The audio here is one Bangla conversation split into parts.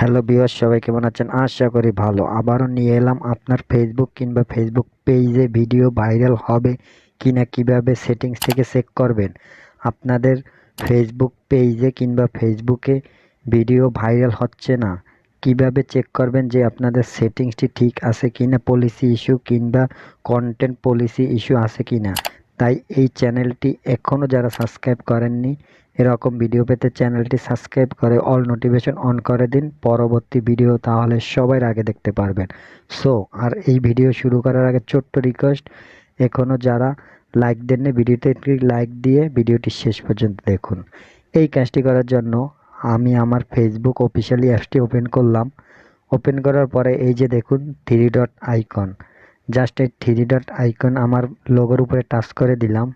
হ্যালো বিয়ার সবাই কেমন আছেন? আশা করি ভালো। আবারও নিয়ে এলাম আপনার ফেসবুক কিংবা ফেসবুক পেজে ভিডিও ভাইরাল হবে কিনা, কীভাবে সেটিংস থেকে চেক করবেন। আপনাদের ফেসবুক পেজে কিংবা ফেসবুকে ভিডিও ভাইরাল হচ্ছে না, কীভাবে চেক করবেন যে আপনাদের সেটিংসটি ঠিক আছে কিনা পলিসি ইস্যু কিংবা কন্টেন্ট পলিসি ইস্যু আছে কিনা? তাই এই চ্যানেলটি এখনও যারা সাবস্ক্রাইব করেননি, এরকম ভিডিও পেতে চ্যানেলটি সাবস্ক্রাইব করে অল নোটিফিকেশন অন করে দিন। পরবর্তী ভিডিও তাহলে সবার আগে দেখতে পারবেন। সো আর এই ভিডিও শুরু করার আগে ছোট্ট রিকোয়েস্ট এখনও যারা লাইক দেননি ভিডিওতে একটি লাইক দিয়ে ভিডিওটি শেষ পর্যন্ত দেখুন। এই কাজটি করার জন্য আমি আমার ফেসবুক অফিসিয়ালি অ্যাপসটি ওপেন করলাম। ওপেন করার পরে এই যে দেখুন থ্রি ডট আইকন জাস্ট এই থ্রি ডট আইকন আমার লোগোর উপরে টাচ করে দিলাম।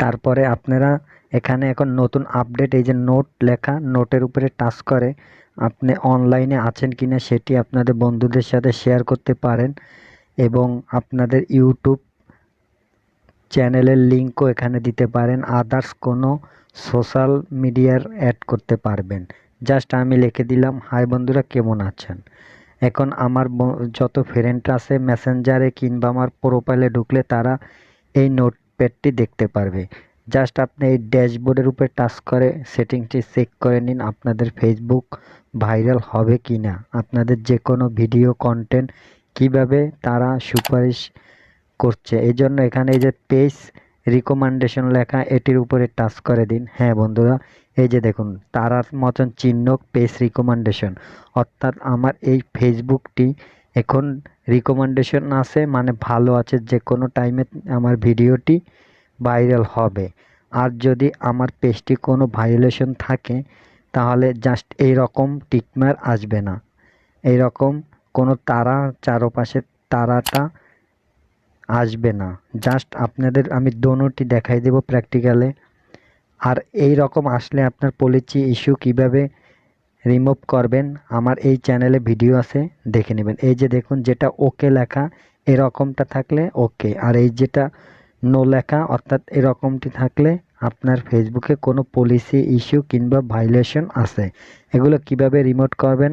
তারপরে আপনারা এখানে এখন নতুন আপডেট এই যে নোট লেখা নোটের উপরে টাচ করে আপনি অনলাইনে আছেন কিনা সেটি আপনাদের বন্ধুদের সাথে শেয়ার করতে পারেন এবং আপনাদের ইউটিউব চ্যানেলের লিঙ্কও এখানে দিতে পারেন। আদার্স কোনো সোশ্যাল মিডিয়ার অ্যাড করতে পারবেন। জাস্ট আমি লিখে দিলাম হাই বন্ধুরা, কেমন আছেন? এখন আমার যত ফ্রেন্ড আছে মেসেঞ্জারে কিংবা আমার প্রোফাইলে ঢুকলে তারা এই নোটপ্যাডটি দেখতে পারবে। জাস্ট আপনি এই ড্যাশবোর্ডের উপরে টাচ করে সেটিংটি চেক করে নিন আপনাদের ফেসবুক ভাইরাল হবে কি না আপনাদের যে কোনো ভিডিও কন্টেন্ট কীভাবে তারা সুপারিশ করছে। এই জন্য এখানে এই যে পেজ রিকমেন্ডেশন লেখা, এটির উপরে টাচ করে দিন। হ্যাঁ বন্ধুরা, এই যে দেখুন, তারার মতন চিহ্ন পেজ রিকমেন্ডেশন অর্থাৎ আমার এই ফেসবুকটি এখন রিকমেন্ডেশন আছে মানে ভালো আছে যে কোনো টাইমে আমার ভিডিওটি ভাইরাল হবে। আর যদি আমার পেজটি কোনো ভাইলেশন থাকে, তাহলে জাস্ট এই রকম টিকমার আসবে না। এই রকম কোনো তারা, চারপাশে তারাটা আসবে না। জাস্ট আপনাদের আমি দোনোটি দেখাই দেব প্র্যাকটিক্যালে আর এই রকম আসলে আপনার পলিসি ইস্যু কীভাবে রিমুভ করবেন, আমার এই চ্যানেলে ভিডিও আছে, দেখে নেবেন। এই যে দেখুন, যেটা ওকে লেখা, এরকমটা থাকলে ওকে আর এই যেটা নো লেখা, অর্থাৎ এরকমটি থাকলে আপনার ফেসবুকে কোনো পলিসি ইস্যু কিংবা ভাইলেশন আছে। এগুলো কীভাবে রিমোট করবেন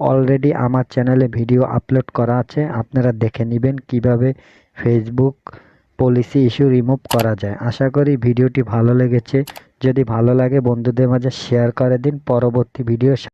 অলরেডি আমার চ্যানেলে ভিডিও আপলোড করা আছে, আপনারা দেখে নেবেন কীভাবে ফেসবুক পলিসি ইস্যু রিমুভ করা যায়। আশা করি ভিডিওটি ভালো লেগেছে। যদি ভালো লাগে, বন্ধুদের মাঝে শেয়ার করে দিন। পরবর্তী ভিডিও